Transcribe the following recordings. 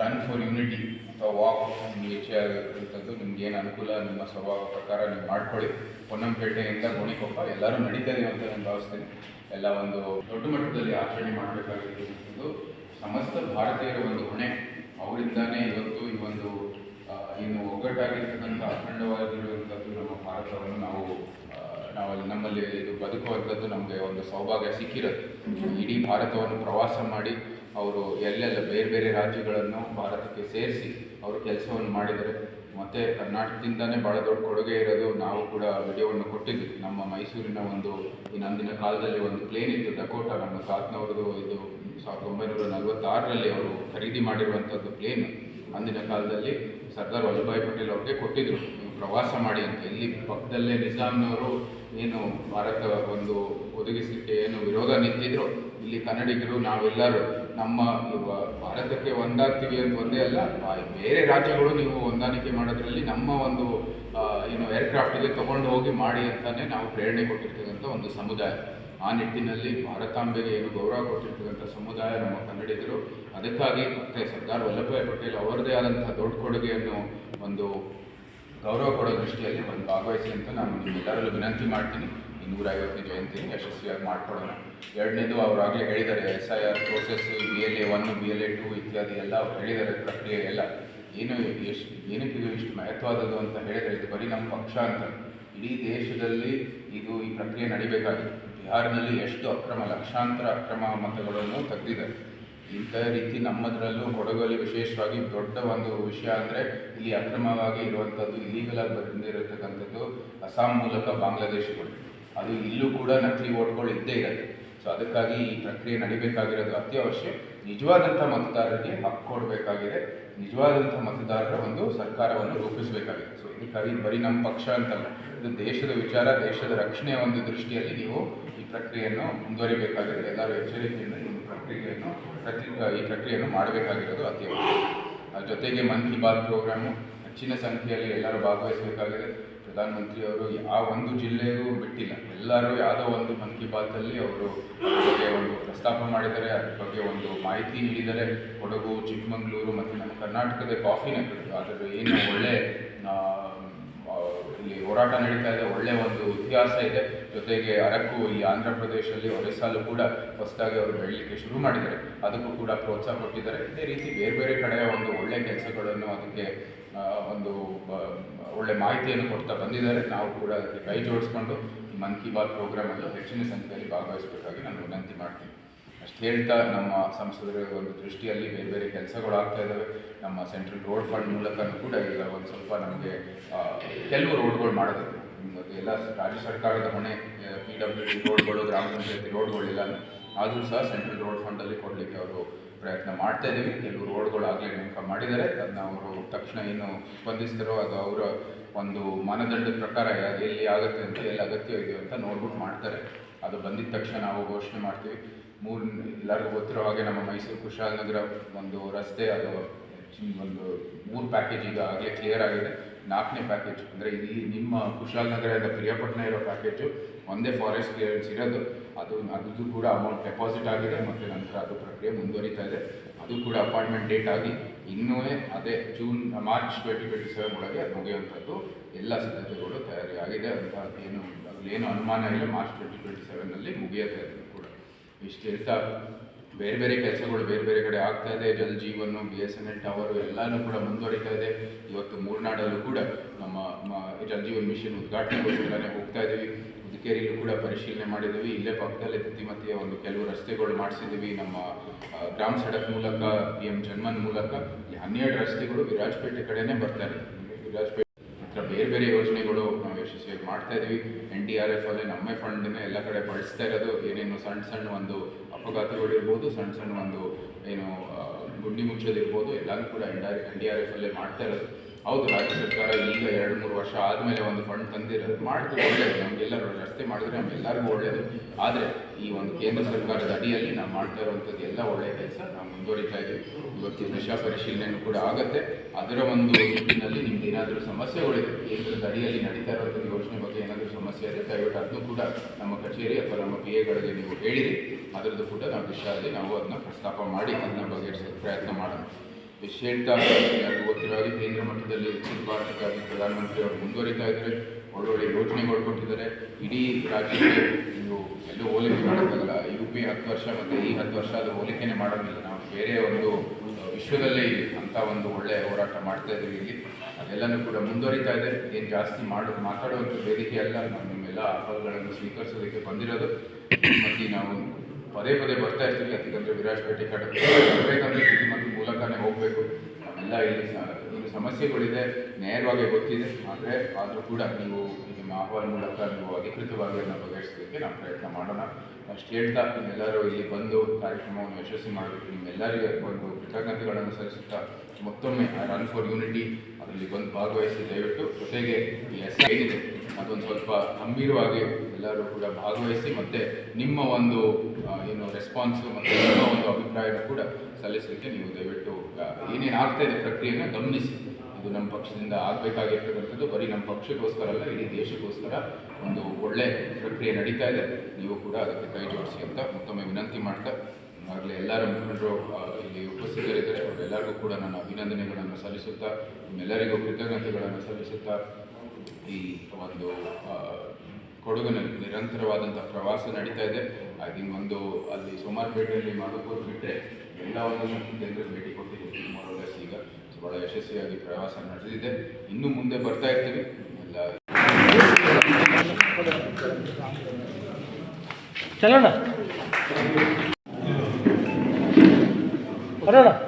Run for unity ಅಥವಾ walk ನಿಮ್ಗೆ ಹೆಚ್ಚೆ ಆಗಿರುವಂಥದ್ದು ನಿಮ್ಗೆ ಏನು ಅನುಕೂಲ, ನಿಮ್ಮ ಸ್ವಭಾವ ಪ್ರಕಾರ ನೀವು ಮಾಡ್ಕೊಳ್ಳಿ. ಪೊನ್ನಂಪೇಟೆಯಿಂದ ಗೋಣಿಕೊಪ್ಪ ಎಲ್ಲರೂ ನಡೀತಾರೆ ಅಂತ ನಾನು ಭಾವಿಸ್ತೇನೆ. ಎಲ್ಲ ಒಂದು ದೊಡ್ಡ ಮಟ್ಟದಲ್ಲಿ ಆಚರಣೆ ಮಾಡಬೇಕಾಗಿರ್ತಕ್ಕಂಥದ್ದು ಸಮಸ್ತ ಭಾರತೀಯರ ಒಂದು ಹೊಣೆ. ಅವರಿಂದಾನೇ ಇವತ್ತು ಈ ಒಂದು ಇನ್ನು ಒಗ್ಗಟ್ಟಾಗಿರ್ತಕ್ಕಂಥ ಅಖಂಡವಾಗಿರುವಂಥದ್ದು ನಮ್ಮ ಭಾರತವನ್ನು ನಾವು ನಾವಲ್ಲಿ ನಮ್ಮಲ್ಲಿ ಇದು ಬದುಕುವಂಥದ್ದು ನಮಗೆ ಒಂದು ಸೌಭಾಗ್ಯ ಸಿಕ್ಕಿರೋದು. ಇಡೀ ಭಾರತವನ್ನು ಪ್ರವಾಸ ಮಾಡಿ ಅವರು ಎಲ್ಲೆಲ್ಲ ಬೇರೆ ಬೇರೆ ರಾಜ್ಯಗಳನ್ನು ಭಾರತಕ್ಕೆ ಸೇರಿಸಿ ಅವರು ಕೆಲಸವನ್ನು ಮಾಡಿದ್ದಾರೆ ಮತ್ತು ಕರ್ನಾಟಕದಿಂದನೇ ಭಾಳ ದೊಡ್ಡ ಕೊಡುಗೆ ಇರೋದು ನಾವು ಕೂಡ ವಿಡಿಯೋವನ್ನು ಕೊಟ್ಟಿದ್ವಿ ನಮ್ಮ ಮೈಸೂರಿನ ಒಂದು ಈ ನಂದಿನ ಕಾಲದಲ್ಲಿ ಒಂದು ಪ್ಲೇನ್ ಇತ್ತು ಡಕೋಟ ನಮ್ಮ ತಾತನವ್ರದ್ದು ಇದು ಸಾವಿರದ ಒಂಬೈನೂರ ನಲವತ್ತಾರರಲ್ಲಿ ಅವರು ಖರೀದಿ ಮಾಡಿರುವಂಥದ್ದು ಪ್ಲೇನ್ ಅಂದಿನ ಕಾಲದಲ್ಲಿ ಸರ್ದಾರ್ ವಲ್ಲಭಾಯ್ ಪಟೇಲ್ ಅವ್ರಿಗೆ ಕೊಟ್ಟಿದ್ದರು ಪ್ರವಾಸ ಮಾಡಿ ಅಂತ. ಇಲ್ಲಿ ಪಕ್ಕದಲ್ಲೇ ನಿಜಾಮ್ನವರು ಏನು ಭಾರತ ಒಂದು ಒದಗಿಸಲಿಕ್ಕೆ ಏನು ವಿರೋಧ ನಿಂತಿದ್ರು. ಇಲ್ಲಿ ಕನ್ನಡಿಗರು ನಾವೆಲ್ಲರೂ ನಮ್ಮ ಭಾರತಕ್ಕೆ ಒಂದಾಗ್ತೀವಿ ಅಂತ ಒಂದೇ ಅಲ್ಲ ಬೇರೆ ರಾಜ್ಯಗಳು ನೀವು ಹೊಂದಾಣಿಕೆ ಮಾಡೋದ್ರಲ್ಲಿ ನಮ್ಮ ಒಂದು ಏನು ಏರ್ಕ್ರಾಫ್ಟಿಗೆ ತಗೊಂಡು ಹೋಗಿ ಮಾಡಿ ಅಂತಾನೆ ನಾವು ಪ್ರೇರಣೆ ಕೊಟ್ಟಿರ್ತಕ್ಕಂಥ ಒಂದು ಸಮುದಾಯ. ಆ ನಿಟ್ಟಿನಲ್ಲಿ ಭಾರತಾಂಬೆಗೆ ಏನು ಗೌರವ ಕೊಟ್ಟಿರ್ತಕ್ಕಂಥ ಸಮುದಾಯ ನಮ್ಮ ಕನ್ನಡಿಗರು. ಅದಕ್ಕಾಗಿ ಮತ್ತೆ ಸರ್ದಾರ್ ವಲ್ಲಭಭಾಯ್ ಪಟೇಲ್ ಅವರದೇ ಆದಂಥ ದೊಡ್ಡ ಕೊಡುಗೆಯನ್ನು ಒಂದು ಗೌರವ ಕೊಡೋ ದೃಷ್ಟಿಯಲ್ಲಿ ಒಂದು ಭಾಗವಹಿಸಿ ಅಂತ ನಾನು ನಿಮ್ಮೆಲ್ಲರಲ್ಲೂ ವಿನಂತಿ ಮಾಡ್ತೀನಿ. ನೂರೈವತ್ತನೇ ಜಯಂತಿಯನ್ನು ಯಶಸ್ವಿಯಾಗಿ ಮಾಡ್ಕೊಡೋಣ. ಎರಡನೇದು ಅವರಾಗಲೇ ಹೇಳಿದ್ದಾರೆ S I R process B L A one B L A two ಇತ್ಯಾದಿ ಎಲ್ಲ ಅವ್ರು ಹೇಳಿದ್ದಾರೆ, ಪ್ರಕ್ರಿಯೆ ಎಲ್ಲ. ಏನು, ಎಷ್ಟು, ಏನಕ್ಕೆ ಇದು ಇಷ್ಟು ಮಹತ್ವವಾದದ್ದು ಅಂತ ಹೇಳಿದರೆ ಇದು ಬರೀ ನಮ್ಮ ಪಕ್ಷ ಅಂತ. ಇಡೀ ದೇಶದಲ್ಲಿ ಇದು ಈ ಪ್ರಕ್ರಿಯೆ ನಡಿಬೇಕಾಗಿದೆ. ಬಿಹಾರ್ನಲ್ಲಿ ಎಷ್ಟು ಅಕ್ರಮ, ಲಕ್ಷಾಂತರ ಅಕ್ರಮ ಮತಗಳನ್ನು ತೆಗೆದಿದ್ದಾರೆ. ಇಂಥ ರೀತಿ ನಮ್ಮದರಲ್ಲೂ ಕೊಡಗಲ್ಲಿ ವಿಶೇಷವಾಗಿ ದೊಡ್ಡ ಒಂದು ವಿಷಯ ಅಂದರೆ ಇಲ್ಲಿ ಅಕ್ರಮವಾಗಿ ಇರುವಂಥದ್ದು ಇಲೀಗಲ್ ಆಗಿ ಬಂದಿರತಕ್ಕಂಥದ್ದು ಅಸ್ಸಾಂ ಮೂಲಕ ಬಾಂಗ್ಲಾದೇಶಗಳು. ಅದು ಇಲ್ಲೂ ಕೂಡ ನಕಲಿ ಓಟ್ಗಳು ಇದ್ದೇ ಇರುತ್ತೆ. ಸೊ ಅದಕ್ಕಾಗಿ ಈ ಪ್ರಕ್ರಿಯೆ ನಡಿಬೇಕಾಗಿರೋದು ಅತ್ಯವಶ್ಯ. ನಿಜವಾದಂಥ ಮತದಾರರಿಗೆ ಹಕ್ಕು ಕೊಡಬೇಕಾಗಿದೆ. ನಿಜವಾದಂಥ ಮತದಾರರ ಒಂದು ಸರ್ಕಾರವನ್ನು ರೂಪಿಸಬೇಕಾಗಿದೆ. ಸೊ ಇದಕ್ಕಾಗಿ ಇದು ಬರೀ ನಮ್ಮ ಪಕ್ಷ ಅಂತಲ್ಲ, ಇದು ದೇಶದ ವಿಚಾರ, ದೇಶದ ರಕ್ಷಣೆಯ ಒಂದು ದೃಷ್ಟಿಯಲ್ಲಿ ನೀವು ಈ ಪ್ರಕ್ರಿಯೆಯನ್ನು ಮುಂದುವರಿಬೇಕಾಗಿದೆ. ಎಲ್ಲರೂ ಎಚ್ಚರಿಕೆಯಿಂದ ಈ ಪ್ರಕ್ರಿಯೆಯನ್ನು ಪ್ರತಿ ಈ ಪ್ರಕ್ರಿಯೆಯನ್ನು ಮಾಡಬೇಕಾಗಿರೋದು ಅತ್ಯವಶ್ಯ. ಜೊತೆಗೆ ಮನ್ ಕಿ ಬಾತ್ ಪ್ರೋಗ್ರಾಮು, ಹೆಚ್ಚಿನ ಸಂಖ್ಯೆಯಲ್ಲಿ ಎಲ್ಲರೂ ಭಾಗವಹಿಸಬೇಕಾಗಿದೆ. ಪ್ರಧಾನಮಂತ್ರಿಯವರು ಯಾವ ಒಂದು ಜಿಲ್ಲೆಗೂ ಬಿಟ್ಟಿಲ್ಲ. ಎಲ್ಲರೂ ಯಾವುದೋ ಒಂದು ಮನ್ ಕಿ ಬಾತಲ್ಲಿ ಅವರು ಒಂದು ಪ್ರಸ್ತಾಪ ಮಾಡಿದ್ದಾರೆ. ಅದ್ರ ಬಗ್ಗೆ ಒಂದು ಮಾಹಿತಿ ನೀಡಿದರೆ ಕೊಡಗು, ಚಿಕ್ಕಮಗಳೂರು ಮತ್ತು ನಮ್ಮ ಕರ್ನಾಟಕದ ಕಾಫಿ ನಗರಗಳು. ಅದರ ಏನು ಒಳ್ಳೆ ಇಲ್ಲಿ ಹೋರಾಟ ನಡೀತಾ ಇದೆ. ಒಳ್ಳೆಯ ಒಂದು ಇತಿಹಾಸ ಇದೆ. ಜೊತೆಗೆ ಅರಕು ಈ ಆಂಧ್ರ ಪ್ರದೇಶದಲ್ಲಿ ಒರಿಸ್ಸಾಲು ಕೂಡ ಹೊಸದಾಗಿ ಅವರು ಬೆಳಲಿಕ್ಕೆ ಶುರು ಮಾಡಿದ್ದಾರೆ. ಅದಕ್ಕೂ ಕೂಡ ಪ್ರೋತ್ಸಾಹ ಕೊಟ್ಟಿದ್ದಾರೆ. ಇದೇ ರೀತಿ ಬೇರೆ ಬೇರೆ ಕಡೆಯ ಒಂದು ಒಳ್ಳೆಯ ಕೆಲಸಗಳನ್ನು ಅದಕ್ಕೆ ಒಂದು ಒಳ್ಳೆ ಮಾಹಿತಿಯನ್ನು ಕೊಡ್ತಾ ಬಂದಿದ್ದಾರೆ. ನಾವು ಕೂಡ ಅದಕ್ಕೆ ಕೈ ಜೋಡಿಸ್ಕೊಂಡು ಮನ್ ಕಿ ಬಾತ್ ಪ್ರೋಗ್ರಾಮಲ್ಲೂ ಹೆಚ್ಚಿನ ಸಂಖ್ಯೆಯಲ್ಲಿ ಭಾಗವಹಿಸಬೇಕಾಗಿ ನಾನು ವಿನಂತಿ ಮಾಡ್ತೀನಿ. ಅಷ್ಟು ಹೇಳ್ತಾ ನಮ್ಮ ಸಂಸದರ ಒಂದು ದೃಷ್ಟಿಯಲ್ಲಿ ಬೇರೆ ಬೇರೆ ಕೆಲಸಗಳು ಆಗ್ತಾ ಇದ್ದಾವೆ ನಮ್ಮ ಸೆಂಟ್ರಲ್ ರೋಡ್ ಫಂಡ್ ಮೂಲಕನೂ ಕೂಡ ಈಗ ಒಂದು ಸ್ವಲ್ಪ ನಮಗೆ ಕೆಲವು ರೋಡ್ಗಳು ನಿಮಗೆ ಎಲ್ಲ ರಾಜ್ಯ ಸರ್ಕಾರದ ಹೊಣೆ ಪಿ ಡಬ್ಲ್ಯೂ ಡಿ ರೋಡ್ಗಳು, ಗ್ರಾಮ ಪಂಚಾಯತಿ ರೋಡ್ಗಳಿಲ್ಲ ಆದರೂ ಸಹ ಸೆಂಟ್ರಲ್ ರೋಡ್ ಫಂಡಲ್ಲಿ ಕೊಡಲಿಕ್ಕೆ ಅವರು ಪ್ರಯತ್ನ ಮಾಡ್ತಾ ಇದ್ದೀವಿ. ಕೆಲವು ರೋಡ್ಗಳು ಆಗಲೇ ನೇಮಕ ಮಾಡಿದ್ದಾರೆ. ಅದನ್ನ ಅವರು ತಕ್ಷಣ ಏನು ಸ್ಪಂದಿಸ್ತಾರೋ ಅದು ಅವರ ಒಂದು ಮಾನದಂಡದ ಪ್ರಕಾರ ಎಲ್ಲಿ ಆಗುತ್ತೆ ಅಂತ, ಎಲ್ಲಿ ಅಗತ್ಯ ಇದೆಯೋ ಅಂತ ನೋಡ್ಬಿಟ್ಟು ಮಾಡ್ತಾರೆ. ಅದು ಬಂದಿದ ತಕ್ಷಣ ನಾವು ಘೋಷಣೆ ಮಾಡ್ತೀವಿ. ಮೂರು, ಎಲ್ಲರಿಗೂ ಗೊತ್ತಿರೋ ಹಾಗೆ ನಮ್ಮ ಮೈಸೂರು ಕುಶಾಲನಗರ ಒಂದು ರಸ್ತೆ, ಅದು ಒಂದು ಮೂರು ಪ್ಯಾಕೇಜ್ ಈಗ ಆಗಲೇ ಕ್ಲಿಯರ್ ಆಗಿದೆ. ನಾಲ್ಕನೇ ಪ್ಯಾಕೇಜ್ ಅಂದರೆ ಇಲ್ಲಿ ನಿಮ್ಮ ಕುಶಾಲನಗರದಿಂದ ಪ್ರಿಯಾಪಟ್ಟಣ ಇರೋ ಪ್ಯಾಕೇಜು ಒಂದೇ ಫಾರೆಸ್ಟ್ ಕ್ಲಿಯರೆನ್ಸ್ ಇರೋದು ಅದು ಅದು ಕೂಡ ಅಮೌಂಟ್ ಡೆಪಾಸಿಟ್ ಆಗಿದೆ ಮತ್ತು ನಂತರ ಅದು ಪ್ರಕ್ರಿಯೆ ಮುಂದುವರಿತಾ ಇದೆ. ಅದು ಕೂಡ ಅಪಾಯಿಂಟ್ಮೆಂಟ್ ಡೇಟ್ ಆಗಿ ಇನ್ನೂ ಅದೇ June March twenty twenty seven ಒಳಗೆ ಅದು ಮುಗಿಯುವಂಥದ್ದು ಎಲ್ಲ ಸಿದ್ಧತೆಗಳು ತಯಾರಿ ಆಗಿದೆ ಅಂತ ಏನು ಏನು ಅನುಮಾನ ಇಲ್ಲ ಮಾರ್ಚ್ ಟ್ವೆಂಟಿ ಟ್ವೆಂಟಿ ಸೆವೆನಲ್ಲಿ ಮುಗಿಯುತ್ತೆ ಅದು ಕೂಡ. ಇಷ್ಟು ಬೇರೆ ಬೇರೆ ಕೆಲಸಗಳು ಬೇರೆ ಬೇರೆ ಕಡೆ ಆಗ್ತಾ ಇದೆ, Jal Jeevan B S N L tower ಎಲ್ಲನೂ ಕೂಡ ಮುಂದುವರಿತಾ ಇದೆ. ಇವತ್ತು ಮೂರ್ನಾಡಲ್ಲೂ ಕೂಡ ನಮ್ಮ ಜಲ್ ಜೀವನ್ ಮಿಷನ್ ಉದ್ಘಾಟನೆಗೋಸ್ಕರನೇ ಹೋಗ್ತಾ ಇದ್ದೀವಿ ಮಡಿಕೇರಿಯಲ್ಲೂ ಕೂಡ ಪರಿಶೀಲನೆ ಮಾಡಿದ್ದೀವಿ. ಇಲ್ಲೇ ಪಕ್ಕದಲ್ಲೇ ತಿತ್ತಿಮತಿಯ ಒಂದು ಕೆಲವು ರಸ್ತೆಗಳು ಮಾಡಿಸಿದ್ದೀವಿ. ನಮ್ಮ ಗ್ರಾಮ ಸಡಕ್ ಮೂಲಕ, ಪಿ ಎಂ ಜನ್ಮನ್ ಮೂಲಕ. ಇಲ್ಲಿ ಹನ್ನೆರಡು ರಸ್ತೆಗಳು ವಿರಾಜಪೇಟೆ ಕಡೆನೇ ಬರ್ತಾರೆ ವಿರಾಜಪೇಟೆ ಹತ್ರ ಬೇರೆ ಬೇರೆ ಯೋಜನೆಗಳು ನಾವು ಯಶಸ್ವಿಯಾಗಿ ಮಾಡ್ತಾ ಇದ್ದೀವಿ. ಎನ್ ಡಿ ಆರ್ ಎಫ್ ಅಲ್ಲೇ ನಮ್ಮೇ ಫಂಡನ್ನೇ ಎಲ್ಲ ಕಡೆ ಬಳಸ್ತಾ ಇರೋದು. ಏನೇನು ಸಣ್ಣ ಸಣ್ಣ ಒಂದು ಅಪಘಾತಗಳಿರ್ಬೋದು ಸಣ್ಣ ಸಣ್ಣ ಒಂದು, ಏನು ಗುಂಡಿ ಮುಚ್ಚೋದಿರ್ಬೋದು ಎಲ್ಲನೂ ಕೂಡ N R N D R F ಅಲ್ಲೇ ಮಾಡ್ತಾ ಇರೋದು. ಹೌದು, ರಾಜ್ಯ ಸರ್ಕಾರ ಈಗ ಎರಡು, ಮೂರು ವರ್ಷ ಆದಮೇಲೆ ಒಂದು ಫಂಡ್ ತಂದಿರೋದು ಮಾಡಿದ್ರೆ ಒಳ್ಳೆಯದು ನಮಗೆಲ್ಲರೂ ರಸ್ತೆ ಮಾಡಿದ್ರೆ ನಮಗೆಲ್ಲರಿಗೂ ಒಳ್ಳೆಯದು ಆದರೆ ಈ ಒಂದು ಕೇಂದ್ರ ಸರ್ಕಾರದ ಅಡಿಯಲ್ಲಿ ನಾವು ಮಾಡ್ತಾ ಇರುವಂಥದ್ದು ಎಲ್ಲ ಒಳ್ಳೆಯ ಕೆಲಸ. ನಾವು ಮುಂದುವರಿತಾ ಇದ್ದೀವಿ ಇವತ್ತು ದಿಶಾ ಪರಿಶೀಲನೆಯೂ ಕೂಡ ಆಗುತ್ತೆ. ಅದರ ಒಂದು ನಿಟ್ಟಿನಲ್ಲಿ ನಿಮ್ಗೆ ಏನಾದರೂ ಸಮಸ್ಯೆಗಳಿದೆ, ಕೇಂದ್ರದ ಅಡಿಯಲ್ಲಿ ನಡೀತಾ ಇರುವಂಥ ಯೋಜನೆ ಬಗ್ಗೆ ಏನಾದರೂ ಸಮಸ್ಯೆ ಇದೆ ದಯವಿಟ್ಟು ಅದನ್ನು ಕೂಡ ನಮ್ಮ ಕಚೇರಿ ಅಥವಾ ನಮ್ಮ ಪಿ ಎಗಳಿಗೆ ನೀವು ಹೇಳಿರಿ. ಅದರದ್ದು ಕೂಡ ನಾವು ದಿಶಾದಲ್ಲಿ ನಾವು ಅದನ್ನ ಪ್ರಸ್ತಾಪ ಮಾಡಿ, ಅದನ್ನ ಬಗೆಹರಿಸೋಕೆ ಪ್ರಯತ್ನ ಮಾಡೋಣ. ವಿಶೇಷ ಗೊತ್ತಿರೋ ಕೇಂದ್ರ ಮಟ್ಟದಲ್ಲಿ ಸ್ವಚ್ಛ ಭಾರತಕ್ಕಾಗಿ ಪ್ರಧಾನಮಂತ್ರಿ ಅವರು ಮುಂದುವರಿತಾ ಇದ್ದಾರೆ. ಒಳ್ಳೊಳ್ಳೆ ಯೋಜನೆಗಳು ಕೊಟ್ಟಿದ್ದಾರೆ ಇಡೀ ರಾಜ್ಯಕ್ಕೆ ನೀವು ಎಲ್ಲೂ ಹೋಲಿಕೆ ಮಾಡೋಕ್ಕಾಗಲ್ಲ. ಯು ಪಿ ಹತ್ತು ವರ್ಷ ಮತ್ತು ಈ ಹತ್ತು ವರ್ಷ ಅದು ಹೋಲಿಕೆನೇ ಮಾಡೋದಿಲ್ಲ ನಾವು ಬೇರೆ ಒಂದು ವಿಶ್ವದಲ್ಲೇ ಇದೆ ಅಂತ ಒಂದು ಒಳ್ಳೆಯ ಹೋರಾಟ ಮಾಡ್ತಾ ಇದ್ದೀವಿ ಇಲ್ಲಿ. ಅದೆಲ್ಲನೂ ಕೂಡ ಮುಂದುವರಿತಾ ಇದೆ. ಏನು ಜಾಸ್ತಿ ಮಾಡು, ಮಾತಾಡುವಂಥ ವೇದಿಕೆ ಅಲ್ಲ. ನಾವು ನಿಮ್ಮೆಲ್ಲ ಆಹ್ವಾನಗಳನ್ನು ಸ್ವೀಕರಿಸೋದಕ್ಕೆ ಬಂದಿರೋದು. ಮತ್ತು ನಾವು ಪದೇ ಪದೇ ಬರ್ತಾ ಇರ್ತೀವಿ. ಅದಕ್ಕಂದರೆ ವಿರಾಜಪೇಟೆ ಕಡೆ. ಮತ್ತು ಮೂಲಕನೇ ಹೋಗಬೇಕು. ಸ- ಇಲ್ಲಿ ಸಮಸ್ಯೆಗಳಿದೆ ನೇರವಾಗಿ ಗೊತ್ತಿದೆ ಆದರೆ ಆದರೂ ಕೂಡ ನೀವು ಆಹ್ವಾನ ಮೂಲಕ ನೀವು ಅಧಿಕೃತವಾಗಿ ಅದನ್ನು ಬಗೆಹರಿಸೋದಕ್ಕೆ ನಾವು ಪ್ರಯತ್ನ ಮಾಡೋಣ. ಅಷ್ಟು ಹೇಳ್ತಾ ನಿಮ್ಮೆಲ್ಲರೂ ಇಲ್ಲಿ ಬಂದು ಕಾರ್ಯಕ್ರಮವನ್ನು ಯಶಸ್ವಿ ಮಾಡಬೇಕು ನಿಮ್ಮೆಲ್ಲರಿಗೂ ಒಂದು ಕೃತಜ್ಞತೆಗಳನ್ನು ಸಲ್ಲಿಸುತ್ತಾ ಮತ್ತೊಮ್ಮೆ ರನ್ ಫಾರ್ ಯೂನಿಟಿ ಅದರಲ್ಲಿ ಬಂದು ಭಾಗವಹಿಸಿ ದಯವಿಟ್ಟು ಜೊತೆಗೆ ಈ ಎಸ್ ಏನಿದೆ ಅದೊಂದು ಸ್ವಲ್ಪ ಗಂಭೀರವಾಗಿ ಎಲ್ಲರೂ ಕೂಡ ಭಾಗವಹಿಸಿ ಮತ್ತು ನಿಮ್ಮ ಒಂದು ಏನು ರೆಸ್ಪಾನ್ಸು ಮತ್ತು ನಿಮ್ಮ ಒಂದು ಅಭಿಪ್ರಾಯನ ಕೂಡ ಸಲ್ಲಿಸಲಿಕ್ಕೆ ನೀವು ದಯವಿಟ್ಟು ಏನೇನು ಆಗ್ತಾ ಇದೆ ಪ್ರಕ್ರಿಯೆಯನ್ನು ಗಮನಿಸಿ. ಇದು ನಮ್ಮ ಪಕ್ಷದಿಂದ ಆಗಬೇಕಾಗಿರ್ತಕ್ಕಂಥದ್ದು ಬರೀ ನಮ್ಮ ಪಕ್ಷಕ್ಕೋಸ್ಕರ ಅಲ್ಲ ಇಡೀ ದೇಶಕ್ಕೋಸ್ಕರ ಒಂದು ಒಳ್ಳೆ ಪ್ರಕ್ರಿಯೆ ನಡೀತಾ ಇದೆ. ನೀವು ಕೂಡ ಅದಕ್ಕೆ ಕೈ ಜೋಡಿಸಿ ಅಂತ ಮತ್ತೊಮ್ಮೆ ವಿನಂತಿ ಮಾಡ್ತಾ, ಆಗಲೇ ಎಲ್ಲರ ಮುಖಂಡರು ಇಲ್ಲಿ ಉಪಸ್ಥಿತರಿದ್ದಾರೆ. ಅವರೆಲ್ಲರಿಗೂ ಕೂಡ ನನ್ನ ಅಭಿನಂದನೆಗಳನ್ನು ಸಲ್ಲಿಸುತ್ತಾ, ನಿಮ್ಮೆಲ್ಲರಿಗೂ ಕೃತಜ್ಞತೆಗಳನ್ನು ಸಲ್ಲಿಸುತ್ತಾ, ಈ ಒಂದು ಕೊಡುಗನ ನಿರಂತರವಾದಂಥ ಪ್ರವಾಸ ನಡೀತಾ ಇದೆ. ಆಗಿನ ಒಂದು ಅಲ್ಲಿ ಸೋಮಾರ್ಪೇಟೆಯಲ್ಲಿ ಮಾಧವಪುರ ಬಿಟ್ಟರೆ ಒಂದು ಕೇಂದ್ರಕ್ಕೆ ಭೇಟಿ ಕೊಟ್ಟಿದ್ದೀವಿ. ಈಗ ಭಾಳ ಯಶಸ್ವಿಯಾಗಿ ಪ್ರವಾಸ ನಡೆದಿದೆ. ಇನ್ನು ಮುಂದೆ ಬರ್ತಾ ಇರ್ತೀವಿ. ಎಲ್ಲ ಚಲೋಣ. ಬರೋಣ.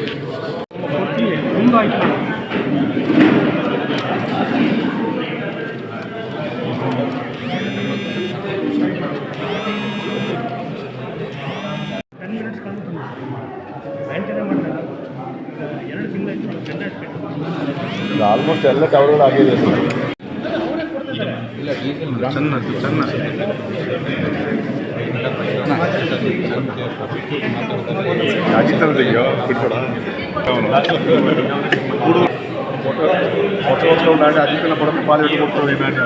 ಇದು ಆಲ್ಮೋಸ್ಟ್ ಎಲ್ಲ ಟವರ್ಗಳು ಆಗಿದೆ ಅಜಿತರದೆಯೋ ಬಿಟ್ಕೊಡ ಮೂರು ಫೋಟೋ ಫೋಟೋ ಉಂಟಾಗ ಅಜಿತನ ಕೊಡಕ್ಕೆ ಪಾಲು ಕೊಡ್ತೀವಿ ನಾನು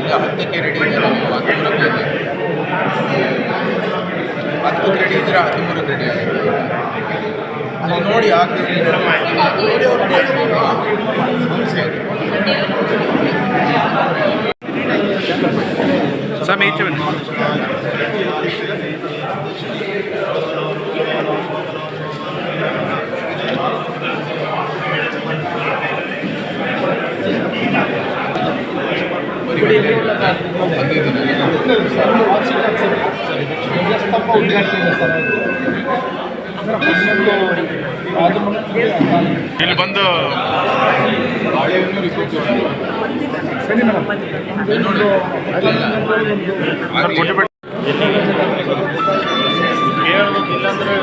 ಈಗ ಹತ್ತಕ್ಕೆ ರೆಡಿ ಇದ್ದೀರಾ ನೀವು? ಹದಿಮೂರಕ್ಕೆ ಹತ್ತಕ್ಕೆ ರೆಡಿ ಇದ್ದೀರಾ? ಹದಿಮೂರಕ್ಕೆ ರೆಡಿ ಆಗಿದೆ ಅಲ್ಲಿ ನೋಡಿ ಆಗ್ತದೆ ಸರ್ ಮೇಚ್ ಇಲ್ಲಿ ಬಂದು ಬಾಳೆಹಣ್ಣು ಅಂದ್ರೆ